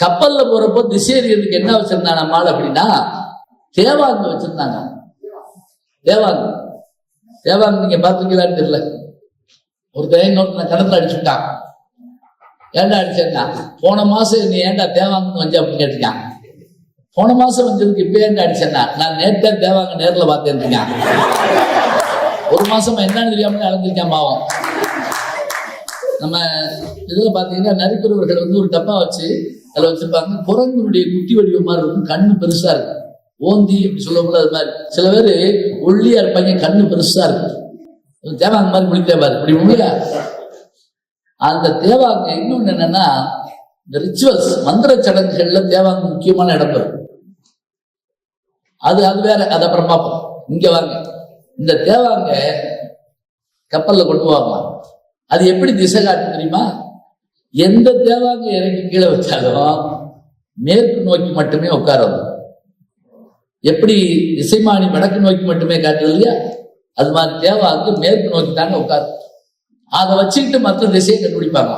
கப்பல்ல போறப்போ திசை என்ன வச்சிருந்தாங்க நம்மால் அப்படின்னா தேவாங்க வச்சிருந்தாங்க. தேவாங்க தேவாங்க நீங்க பாத்துக்கலான்னு தெரியல. ஒரு இன்னொருத்தனை கடத்துல அடிச்சுட்டான் ஏன்டா அடிச்சேன்னா போன மாசம் நீ ஏன்டா தேவாங்கன்னு வந்து அப்படின்னு கேட்டிருக்கான் போன மாசம் வந்ததுக்கு இப்ப ஏன்டா அடிச்சேன்னா நான் நேத்தே தேவாங்க நேர்ல பார்த்தேன் ஒரு மாசம் என்னன்னு தெரியாம அலைஞ்சிருக்கான் பாவம். நம்ம இதுல பாத்தீங்கன்னா நரிக்குறவர்கள் வந்து ஒரு டப்பா வச்சு அதுல வச்சிருப்பாங்க குரங்குனுடைய குட்டி வடிவம் மாதிரி இருக்கும் கண்ணு பெருசா இருக்கும் ஓந்தி அப்படி சொல்லக்கூடாது அது மாதிரி. சில பேர் ஒல்லியா இருப்பாங்க கண்ணு பெருசா இருக்கும் தேவாங்க மாதிரி மொழி பாரு. இப்படி முடியல அந்த தேவாங்க இன்னொன்னு என்னன்னா இந்த ரிச்சுவல்ஸ் மந்திர சடங்குகள்ல தேவாங்க முக்கியமான இடம் பெறும் அது அது வேற. அது அப்புறம் பார்ப்போம். இங்க வாங்க இந்த தேவாங்க கப்பல்ல கொண்டு போவாங்க அது எப்படி திசை காட்டும் தெரியுமா? எந்த தேவாங்க இறங்கி கீழே வச்சாலும் மேற்கு நோக்கி மட்டுமே உட்காரும். எப்படி இசைமானி வடக்கு நோக்கி மட்டுமே காட்டுது இல்லையா? அது மாதிரி தேவாங்க மேற்கு நோக்கி தாங்க உட்காரும். அதை வச்சுக்கிட்டு மற்ற திசையை கண்டுபிடிப்பாங்க.